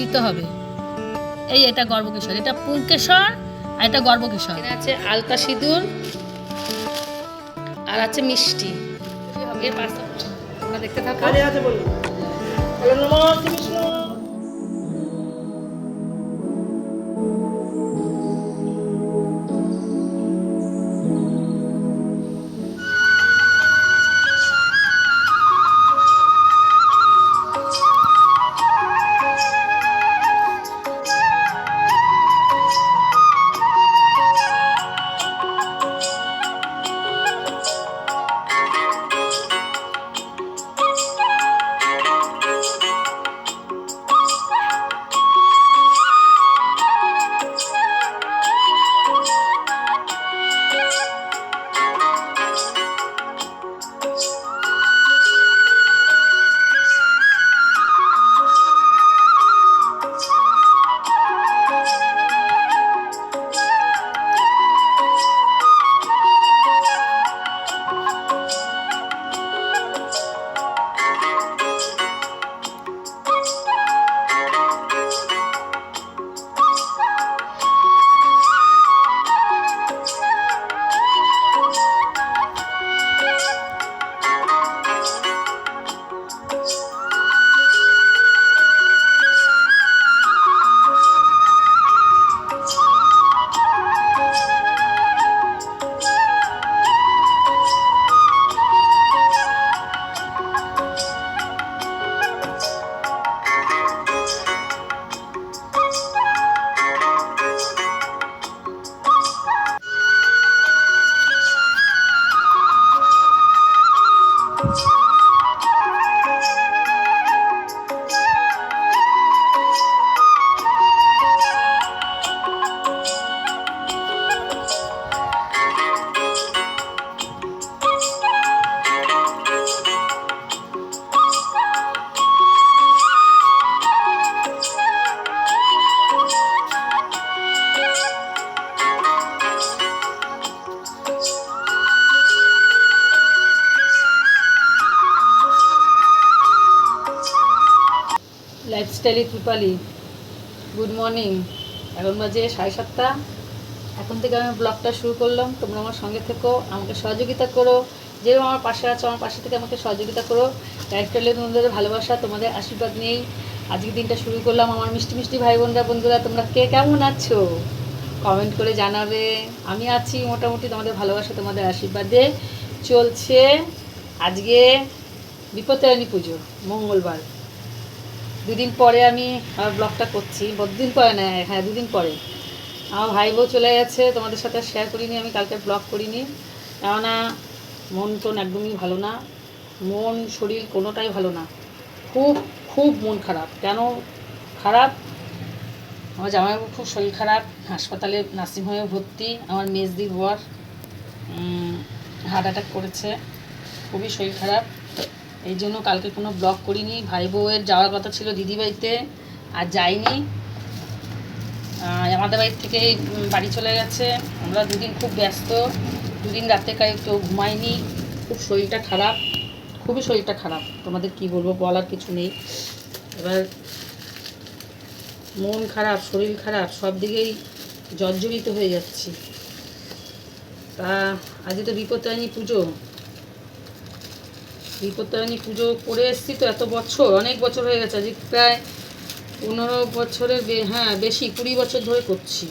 দিতে হবে। এই এটা গর্ভকেশর এটা পুঙ্কেশর আর এটা গর্ভকেশর। এটা আছে আলকা সিঁদুর আর আছে মিষ্টি। এর পাশে তোমরা দেখতে থাকো। আছে বলুন বলো লাইফস্টাইলি ত্রিপালি গুড মর্নিং এখন বাজে সাড়ে সাতটা। এখন থেকে আমি ব্লগটা শুরু করলাম। তোমরা আমার সঙ্গে থেকো, আমাকে সহযোগিতা করো। যেরকম আমার পাশে আছো, আমার পাশে থেকে আমাকে সহযোগিতা করো। লাইফস্টাইলে তোমাদের ভালোবাসা, তোমাদের আশীর্বাদ নিয়েই আজকের দিনটা শুরু করলাম। আমার মিষ্টি মিষ্টি ভাই বোনরা বন্ধুরা, তোমরা কে কেমন আছো? কমেন্ট করে জানাবে। আমি আছি মোটামুটি তোমাদের ভালোবাসা, তোমাদের আশীর্বাদে। চলছে আজকে বিপত্তারিণী পুজো, মঙ্গলবার। দুদিন পরে আমি আমার ব্লগটা করছি বহুদিন পরে না হ্যাঁ দুদিন পরে। আমার ভাই বউ চলে গেছে, তোমাদের সাথে শেয়ার করিনি, আমি কালকে ব্লগ করিনি। কেননা মন টন একদমই ভালো না, মন, শরীর কোনোটাই ভালো না। খুব খুব মন খারাপ। কেন খারাপ? আমার জামাইবাবু খুব শরীর খারাপ, হাসপাতালে নার্সিংহোমে ভর্তি, আমার মেজদি বর হার্ট অ্যাটাক করেছে, খুবই শরীর খারাপ। এই জন্য কালকে কোনো ব্লগ করিনি। ভাই বউয়ের যাওয়ার কথা ছিল দিদি বাড়িতে, আর যাইনি। আমাদের বাড়ির থেকে বাড়ি চলে গেছে। আমরা দুদিন খুব ব্যস্ত। দুদিন রাতে কাই কেউ ঘুমাইনি খুব শরীরটা খারাপ। খুবই শরীরটা খারাপ। তোমাদের কি বলব বলার কিছু নেই। এবার মন খারাপ, শরীর খারাপ, সব দিকেই জর্জরিত হয়ে যাচ্ছি। তা, আজকে তো বিপত্তারিণী পুজো। বিপত্তারিণী পুজো করে এসেছি তো এত বছর, অনেক বছর হয়ে গেছে, আজকে প্রায় পনেরো বছরের হ্যাঁ বেশি, কুড়ি বছর ধরে করছি।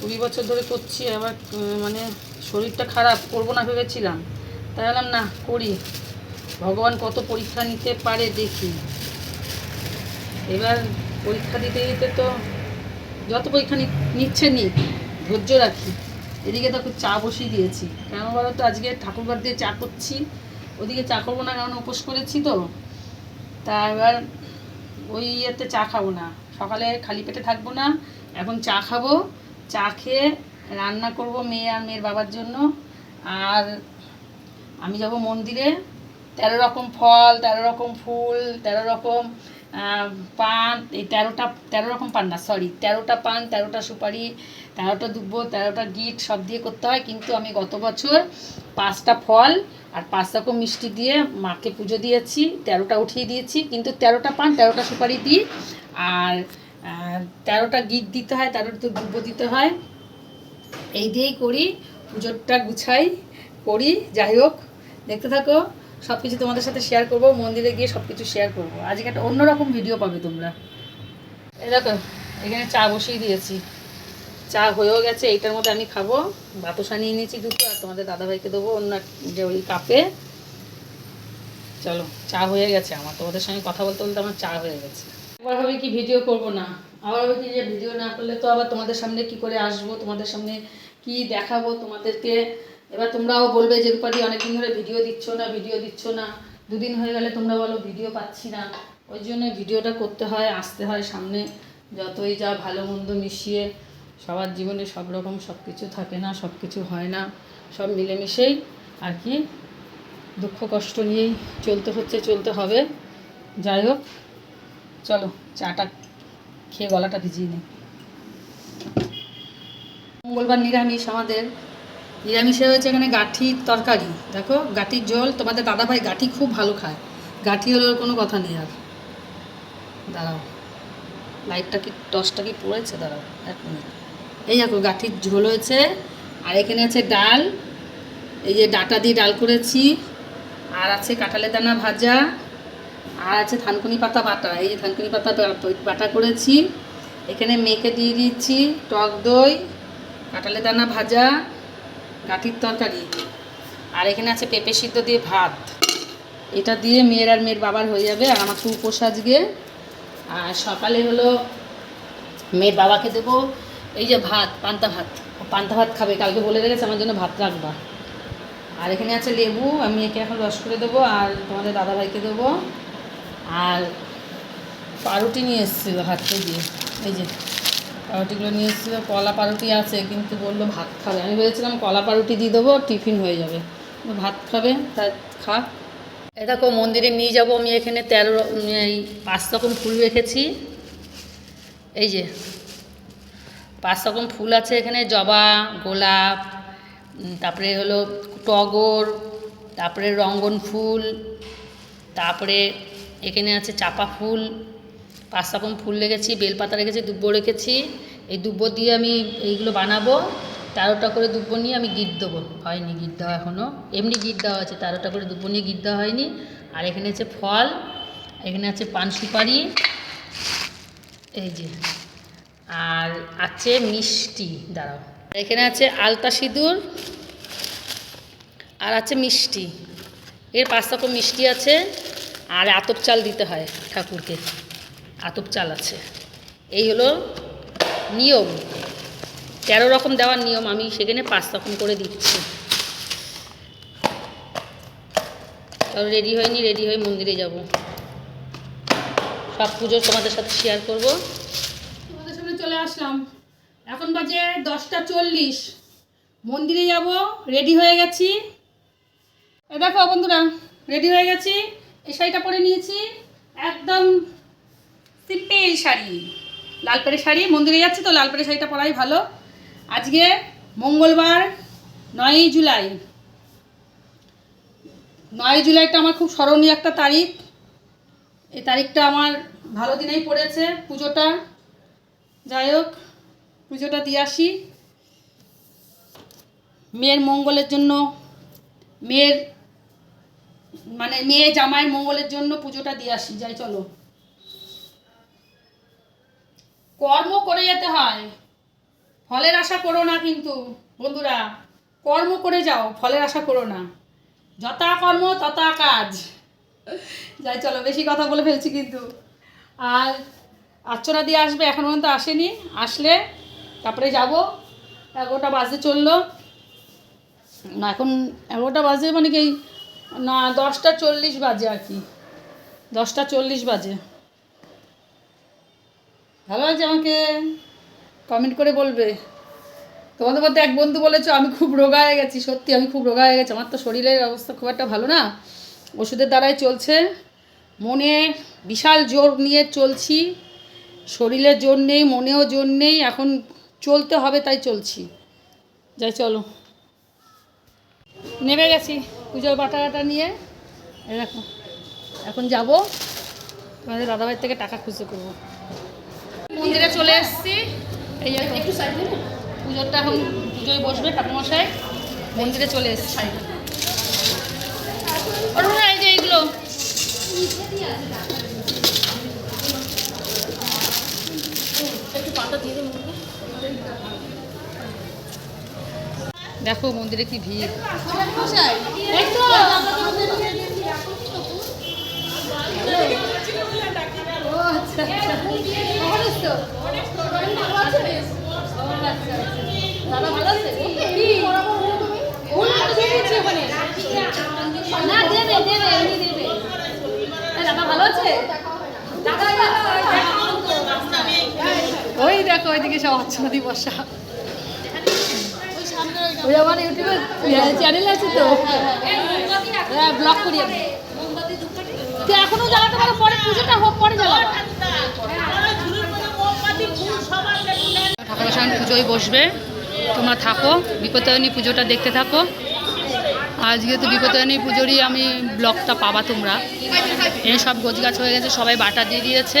কুড়ি বছর ধরে করছি, আবার মানে শরীরটা খারাপ, করব না ভেবেছিলাম। তাই বললাম না, করি। ভগবান কত পরীক্ষা নিতে পারে দেখি। এবার পরীক্ষা দিতে দিতে তো যত পরীক্ষা নি- নিচ্ছে নিক ধৈর্য রাখি। এদিকে তো চা বসিয়ে দিয়েছি। কেন বলো তো, আজকে ঠাকুরবার দিয়ে চা করছি। ওদিকে চা করব না, কারণ উপোস করেছি তো। তা এবার ওই ইয়েতে চা খাব না। সকালে খালি পেটে থাকব না, এখন চা খাব। চা খেয়ে রান্না করব মেয়ে আর মেয়ের বাবার জন্য। আর আমি যাব মন্দিরে। তেরো রকম ফল, তেরো রকম ফুল, তেরো রকম পান। এই তেরোটা, তেরো রকম পান না সরি তেরোটা পান, তেরোটা সুপারি, তেরোটা দুব্বো, তেরোটা গিট সব দিয়ে করতে হয়। কিন্তু আমি গত বছর পাঁচটা ফল আর পাঁচ রকম মিষ্টি দিয়ে মাকে পুজো দিয়েছি, তেরোটা উঠিয়ে দিয়েছি, কিন্তু তেরোটা পান, তেরোটা সুপারি দিই। আর তেরোটা গিট দিতে হয়, তেরোটা দুব্ব দিতে হয়। এই দিয়েই করি, পুজোটা গুছাই করি, যাই হোক, দেখতে থাকো সব কিছু তোমাদের সাথে শেয়ার করব, মন্দিরে গিয়ে সব কিছু শেয়ার করব। আজকে একটা অন্যরকম ভিডিও পাবে তোমরা। এই দেখো, এখানে চা বসিয়ে দিয়েছি। চা হয়েও গেছে, এইটার মধ্যে আমি খাব। বাতাসা নিয়ে নিয়েছি দুটো, আর তোমাদের দাদাভাইকে দেবো অন্য যে ওই কাপে। চলো, চা হয়ে গেছে আমার। তোমাদের সঙ্গে কথা বলতে বলতে আমার চা হয়ে গেছে। আবার হবে কি ভিডিও করব না? আবার হবে কি যে ভিডিও না করলে তো আবার তোমাদের সামনে কি করে আসব, তোমাদের সামনে কি দেখাবো তোমাদেরকে? এবার তোমরাও বলবে যে রূপাদি অনেকদিন ধরে ভিডিও দিচ্ছ না, ভিডিও দিচ্ছ না। দুদিন হয়ে গেলে তোমরা বলো ভিডিও পাচ্ছি না। ওই জন্য ভিডিওটা করতে হয়, আসতে হয় সামনে। যতই যা ভালো মন্দ মিশিয়ে সবার জীবনে সব রকম সব কিছু থাকে না, সব কিছু হয় না, সব মিলেমিশেই আর কি দুঃখ কষ্ট নিয়েই চলতে হচ্ছে, চলতে হবে। যাই হোক, চলো চাটা খেয়ে গলাটা ভিজিয়ে নিই মঙ্গলবার নিরামিষ আমাদের। নিরামিষে হয়েছে এখানে গাঠির তরকারি। দেখো, গাঠির ঝোল। তোমাদের দাদাভাই গাঠি খুব ভালো খায়। গাঠি হলে কোনো কথা নেই আর। দাঁড়াও। লাইটটা কি টসটা কি পড়েছে? দাঁড়াও, এক মিনিট। এই দেখো, গাঠির ঝোল হয়েছে। আর এখানে আছে ডাল। এই যে ডাটা দিয়ে ডাল করেছি। আর আছে কাঁঠালের দানা ভাজা। আর আছে থানকুনি পাতা বাটা। এই যে থানকুনি পাতা বাটা করেছি। এখানে মেখে দিয়ে দিচ্ছি টক দই, কাঁঠালের দানা ভাজা, গাঠির তরকারি। আর এখানে আছে পেঁপে সিদ্ধ দিয়ে ভাত। এটা দিয়ে মেয়ের আর মেয়ের বাবার হয়ে যাবে। আর আমার তো উপোস আজকে। আর সকালে হলো মেয়ের বাবাকে দেবো। এই যে ভাত, পান্তা ভাত। পান্তা ভাত খাবে, কালকে বলে রেখেছে, আমার জন্য ভাত রাখবা। আর এখানে আছে লেবু, আমি একে এখন রস করে দেবো, আর তোমাদের দাদাভাইকে দেবো। আর পাউরুটি নিয়ে এসেছিল হাতে দিয়ে। এই যে, পাউরুটিগুলো নিয়ে এসেছিল, কলা পাউরুটি আছে, কিন্তু বলল ভাত খাবে। আমি বলেছিলাম কলা পাউরুটি দিয়ে দেবো, টিফিন হয়ে যাবে। ভাত খাবে, তা খা। এ দেখো, মন্দিরে নিয়ে যাব আমি এখানে তেরো এই পাঁচ রকম ফুল রেখেছি। এই যে পাঁচ রকম ফুল আছে এখানে, জবা, গোলাপ তারপরে হলো টগর, তারপরে রঙ্গন ফুল, তারপরে এখানে আছে চাপা ফুল, পাঁচ রকম ফুল রেখেছি, বেলপাতা রেখেছি, দুব্বো রেখেছি, এই দুব্বো দিয়ে আমি এইগুলো বানাবো, তেরোটা করে দুব্বো নিয়ে আমি গিট দেবো, হয়নি গিট দেওয়া এখনও এমনি গিট দেওয়া আছে তেরোটা করে দুব্বো নিয়ে গিট দেওয়া হয়নি, আর এখানে আছে ফল, এখানে আছে পান সুপারি এই যে। আর আছে মিষ্টি, দাঁড়াও। এখানে আছে আলতা সিঁদুর, আর আছে মিষ্টি। এর পাঁচ রকম মিষ্টি আছে, আর আতপ চাল দিতে হয় ঠাকুরকে। আতপ চাল আছে। এই হলো নিয়ম। তেরো রকম দেওয়ার নিয়ম, আমি সেখানে পাঁচ রকম করে দিচ্ছি। চলো রেডি হয়নি, রেডি হয়ে মন্দিরে যাব। সব পুজো তোমাদের সাথে শেয়ার করব। চলে আসলাম। এখন বাজে দশটা চল্লিশ। মন্দিরে যাব রেডি হয়ে গেছি। দেখো বন্ধুরা রেডি হয়ে গেছি। এই শাড়িটা পরে নিয়েছি। একদম সিম্পল শাড়ি। লাল পেড়ে শাড়ি। মন্দিরে যাচ্ছি তো লাল পেড়ে শাড়িটা পরাই ভালো। আজকে মঙ্গলবার, নয়ই জুলাই। নয় জুলাইটা আমার খুব স্মরণীয় একটা তারিখ। এই তারিখটা আমার ভালো দিনেই পড়েছে পুজোটা। যাই হোক, পুজোটা দিয়ে আসি। মেয়ের মঙ্গলের জন্য, মেয়ের মানে মেয়ে জামাইয়ের মঙ্গলের জন্য পুজোটা দিয়ে আসি। যাই, চলো। কর্ম করে যেতে হয়। ফলের আশা করো না কিন্তু, বন্ধুরা। কর্ম করে যাও, ফলের আশা করো না। যথা কর্ম, তথা কাজ। যাই, চলো, বেশি কথা বলে ফেলছি কিন্তু। আর আর্চনা দিয়ে আসবে, এখন পর্যন্ত আসেনি। আসলে তারপরে যাব। এগারোটা বাজে চলল। না, এখন এগারোটা বাজে মানে কি, না, দশটা চল্লিশ বাজে আর কি। দশটা চল্লিশ বাজে। ভালো আছে আমাকে? কমেন্ট করে বলবে। তোমাদের মধ্যে এক বন্ধু বলেছ, আমি খুব রোগা হয়ে গেছি, সত্যি আমি খুব রোগা হয়ে গেছি। আমার তো শরীরের অবস্থা খুব একটা ভালো না। ওষুধের দ্বারাই চলছে। মনে বিশাল জোর নিয়ে চলছি। শরীরের জোর নেই, মনেও জোর নেই, এখন চলতে হবে তাই চলছি। যাই চলো। নেমে গেছি পুজোর বাটা টাটা নিয়ে দেখো, এখন যাব। তোমাদের দাদাভাই থেকে টাকা খুঁজে করব। মন্দিরে চলে এসেছি। এই একটু পুজোরটা এখন পুজোয় বসবে ঠাকুমশাই মন্দিরে চলে এসেছি। যে এইগুলো দেখো মন্দিরে কি ভিড় এই তো। ও আচ্ছা, আচ্ছা। কখন এসছো? দাদা ভালো আছে? কি? ফুল তো মন্দিরে কি ভিড়। এ, ভালো আছে? দাদা ভালো, দেখো ওইদিকে সব অচ্ছনদী বসা। ওই আমার ইউটিউবে চ্যানেল আছে তো। হ্যাঁ ব্লগ করি আমি। তো এখনও জ্বালাতে পারো পরে পুজোটা হোক পরে জ্বালাবো। ঠাকুর সামনে পুজোয় বসবে। তোমরা থাকো বিপত্তায়নী পুজোটা দেখতে থাকো। আজকে তো বিপত্তায়নী পুজোরই আমি ব্লগটা পাবা তোমরা। এই সব গোছ গাছ হয়ে গেছে সবাই বাটা দিয়ে দিয়েছে।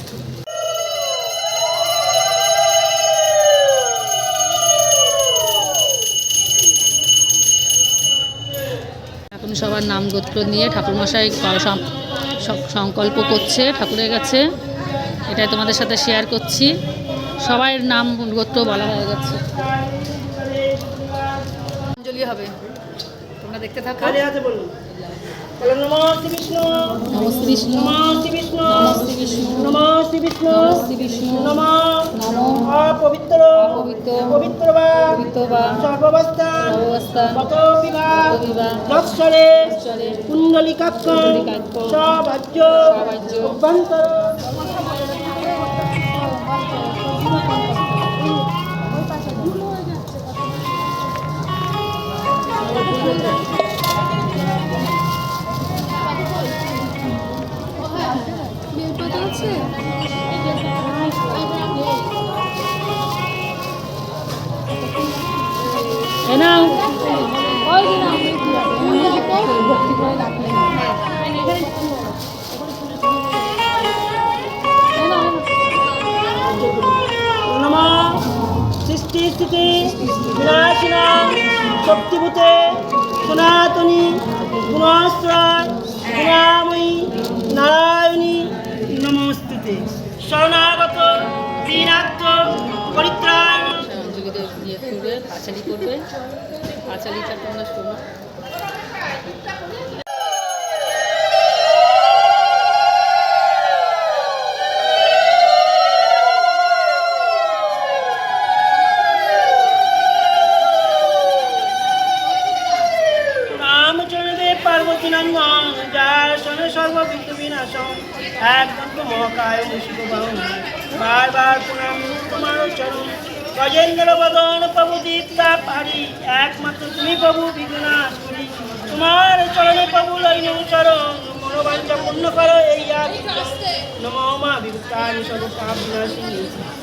সবার নাম গোত্র নিয়ে ঠাকুরমশাই সংকল্প করছে ঠাকুরের কাছে। এটাই তোমাদের সাথে শেয়ার করছি। সবাই নাম গোত্র বলা হয়ে গেছে। অঞ্জলি হবে। তোমরা দেখতে থাকো। বলো নমস্তে বিষ্ণু। নমস্তে বিষ্ণু। নমস্তে বিষ্ণু। নমস্তে বিষ্ণু। নমস্তে বিষ্ণু। নমস্তে বিষ্ণু। নম। নমো। অপবিত্র। অপবিত্র। পবিত্র বা। পবিত্র বা। সর্বাবস্থা। বিভাগ যৎসরে। কুণ্ডলিকাক্ষ কুণ্ডলিকাক্ষ সবাজ্য সবাজ্য অভ্যন্তর। পাঁচালি করবে। পাঁচালিটা তোমরা শোনো নন্দন যার শোনে মহাকায় মুশিক বাহন। বারবার প্রণাম তোমার চরণ। গজেন্দ্র প্রভু দীপ্তা পারি। একমাত্র তুমি প্রভু বিঘ্নাশ করি তোমার চরণে প্রভু লইন চরণ। পূর্ণ করো এই নমো মা বিভূতানি সর্ব বিনাশিনী।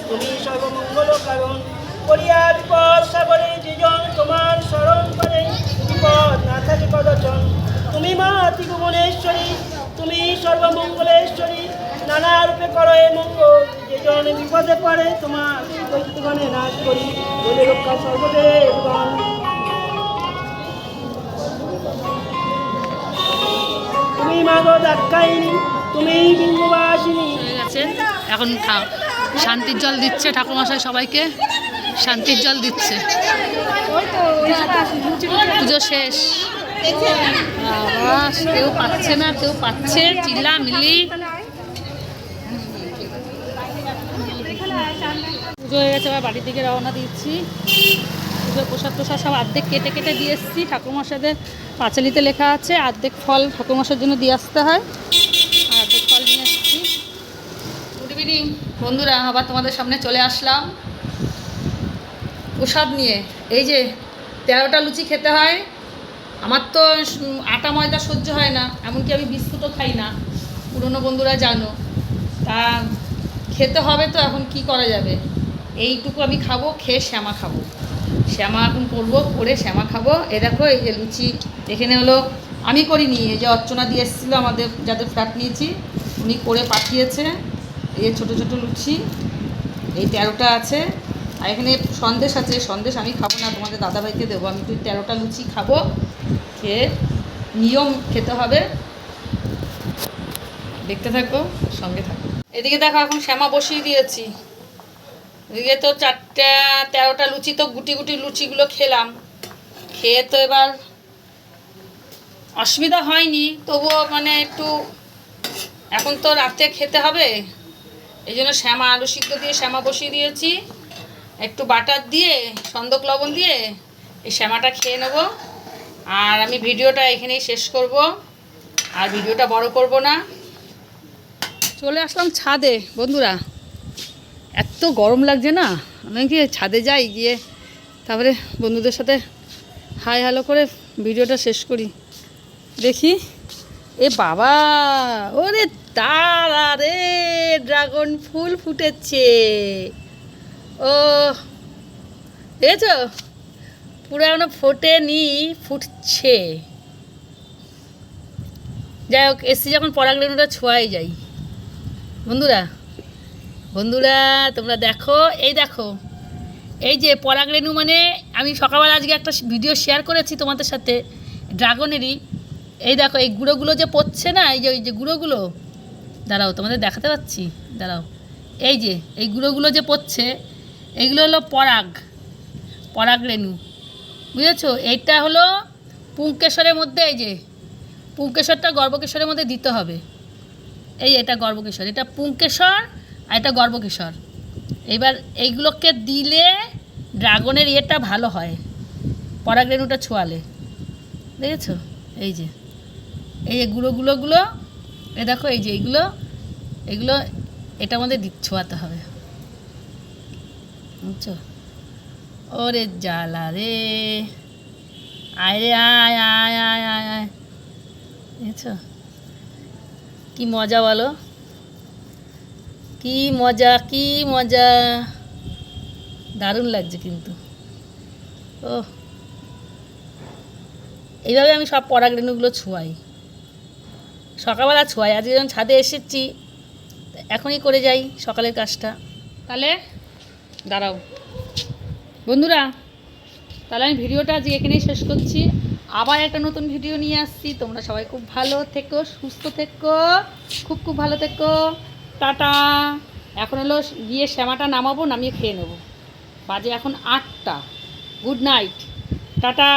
তুমি সর্বমঙ্গল কারণ। করিয়া বিপদ সাগরে যেজন তোমার স্মরণ করে। বিপদ না তুমি মা তুমি সর্বমঙ্গলেশ্বরী। নানা রূপে করো এ মঙ্গল। যেজন বিপদে পড়ে, তোমার দৈত্যগণে নাশ করি। বলে রক্ষা তুমি মাগো দাক্ষায়িনী তুমি বিন্দুবাসিনী। এখন শান্তির জল দিচ্ছে ঠাকুরমশাই সবাইকে। শান্তির জল দিচ্ছে। পুজো শেষ। কেউ পাচ্ছে না, কেউ পাচ্ছে চিল্লা মিলি পুজো হয়ে গেছে, এবার বাড়ির দিকে রওনা দিচ্ছি। পুজোর প্রসাদ প্রসাদ সব অর্ধেক কেটে কেটে দিয়ে এসেছি। ঠাকুরমশাদের পাঁচালিতে লেখা আছে অর্ধেক ফল ঠাকুরমশার জন্য দিয়ে আসতে হয়। অর্ধেক ফল নিয়ে এসেছি। গুড ইভিনিং বন্ধুরা, আবার তোমাদের সামনে চলে আসলাম। প্রসাদ নিয়ে, এই যে তেরোটা লুচি খেতে হয়। আমার তো আটা ময়দা সহ্য হয় না, এমনকি আমি বিস্কুটও খাই না। পুরনো বন্ধুরা জানো। তা খেতে হবে তো, এখন কি করা যাবে? এইটুকু আমি খাব, খেয়ে শ্যামা খাব। শ্যামা এখন করব, করে শ্যামা খাব। এ দেখো, এই যে লুচি এখানে হলো, আমি করিনি, এই যে অর্চনা দিয়ে এসেছিল আমাদের, যাদের ফ্ল্যাট নিয়েছি, উনি করে পাঠিয়েছে। এই ছোটো ছোটো লুচি, এই তেরোটা আছে। আর এখানে সন্দেশ আছে সন্দেশ আমি খাব না, তোমাদের দাদাভাইকে দেবো। আমি তুই তেরোটা লুচি খাব, খেয়ে নিয়ম খেতে হবে। দেখতে থাকো, সঙ্গে থাকো। এদিকে দেখো, এখন শ্যামা বসিয়ে দিয়েছি। এদিকে তো চারটা, তেরোটা লুচি তো গুটি গুটি লুচিগুলো খেলাম। খেয়ে তো এবার অসুবিধা হয়নি, তবুও মানে একটু এখন তো রাতে খেতে হবে। এই জন্য শ্যামা আলু সিদ্ধ দিয়ে শ্যামা বসিয়ে দিয়েছি। একটু বাটার দিয়ে, সন্দক লবণ দিয়ে এই শ্যামাটা খেয়ে নেব। আর আমি ভিডিওটা এখানেই শেষ করব। আর ভিডিওটা বড় করব না। চলে আসলাম ছাদে, বন্ধুরা। এত গরম লাগছে না? আমি কি ছাদে যাই গিয়ে? তারপরে বন্ধুদের সাথে হাই হ্যালো করে ভিডিওটা শেষ করি। দেখি। এ বাবা! ওরে তারা রে! ড্রাগন ফুল ফুটেছে। ও, দেখেছ? পুরো এখনও ফোটেনি, ফুটছে। যাই হোক, এসছি যখন পরাগরেণুটা ছোঁয়াই যাই। বন্ধুরা বন্ধুরা, তোমরা দেখো, এই দেখো। এই যে পরাগরেণু মানে আমি সকালবেলা আজকে একটা ভিডিও শেয়ার করেছি তোমাদের সাথে, ড্রাগনেরই। এই দেখো, এই গুঁড়োগুলো যে পড়ছে না, এই যে এই যে গুঁড়োগুলো। দাঁড়াও, তোমাদের দেখাতে পাচ্ছি? দাঁড়াও। এই যে, এই গুঁড়োগুলো যে পড়ছে এইগুলো হলো পরাগ পরাগ রেণু। বুঝেছ? এইটা হলো পুঙ্কেশ্বরের মধ্যে, এই যে, পুঙ্কেশ্বরটা গর্ভকেশ্বরের মধ্যে দিতে হবে। এই এটা গর্ভকেশ্বর, এটা পুঙ্কেশ্বর আর এটা গর্ভকেশ্বর এবার এইগুলোকে দিলে ড্রাগনের ইয়েটা ভালো হয় পরাগ রেণুটা ছোঁয়ালে। দেখেছ? এই যে। এই যে গুঁড়োগুলোগুলো এ দেখো এই যে এইগুলো, এগুলো এটা দি- ছোঁয়াতে হবে। বুঝছ? ওরে জ্বালা রে। আয় রে, আয় আয় আয় আয় আয়। বুঝছ কি মজা বলো। কি মজা কি মজা। দারুণ লাগছে কিন্তু। ও এইভাবে আমি সব পরাগ রেণুগুলো ছোঁয়াই। সকালবেলা ছোঁয়াই, আজকে যখন ছাদে এসেছি, এখনই করে যাই সকালের কাজটা। তাহলে দাঁড়াও। বন্ধুরা, তাহলে আমি ভিডিওটা আজকে এখানেই শেষ করছি। আবার একটা নতুন ভিডিও নিয়ে আসছি। তোমরা সবাই খুব ভালো থেকো, সুস্থ থেকো, খুব খুব ভালো থেকো। টাটা এখন হলো গিয়ে শ্যামাটা নামাবো, নামিয়ে খেয়ে নেব। বাজে এখন আটটা। Good night. টাটা।